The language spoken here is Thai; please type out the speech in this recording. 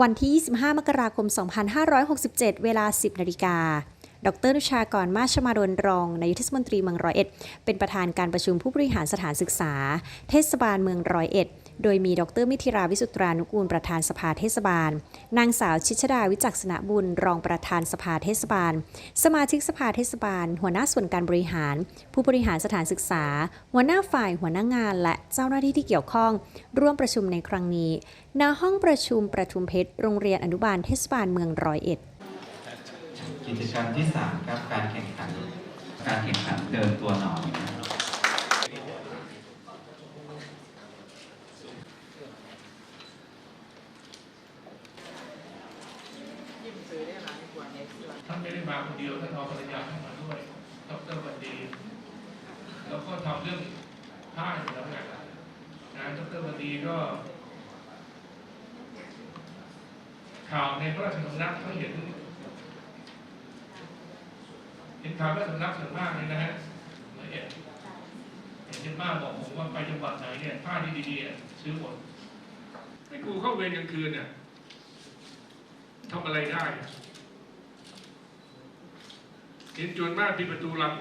วันที่ 25 มกราคม 2567 เวลา 10 นาฬิกา ดรนุชากรมาชมาดลรองนายกเทศมนตรีเมืองร้อยเอ็ด เป็นประธานการประชุมผู้บริหารสถานศึกษา เทศบาลเมืองร้อยเอ็ด โดยมีดรมิธิราวิสุตรานุกูลประธานสภาเทศบาล นางสาวชิชดาวิจักษณบุญรองประธานสภาเทศบาล สมาชิกสภาเทศบาล หัวหน้าส่วนการบริหาร ผู้บริหารสถานศึกษา หัวหน้าฝ่ายหัวหน้างาน และเจ้าหน้าที่ที่เกี่ยวข้อง ร่วมประชุมในครั้งนี้ ณห้องประชุมประทุมเพชรโรงเรียนอนุบาลเทศบาลเมืองร้อยเอ็ดกิจกรรมที่3ครับการแข่งขัน การแข่งขันเดินตัวหนอน ท่านไม่ได้มาคนเดียวท่านเอาภรรยาท่านมาด้วยดรวันดี แล้วก็ทำเรื่องผ้าอยู่แล้วไงนะดรวันดีก็ ข่าวในพระราชสำนักเขาเห็นเห็นข่าวพระราชสำนักส่วนมากเลยนะฮะละเอียดเห็นเช่นมากบอกผมว่าไปจังหวัดไหนเนี่ยผ้าที่ดีๆซื้อหมดให้กูเข้าเวรกลางคืนเนี่ยทำอะไรได้ หินจูนมากปิประตูลัง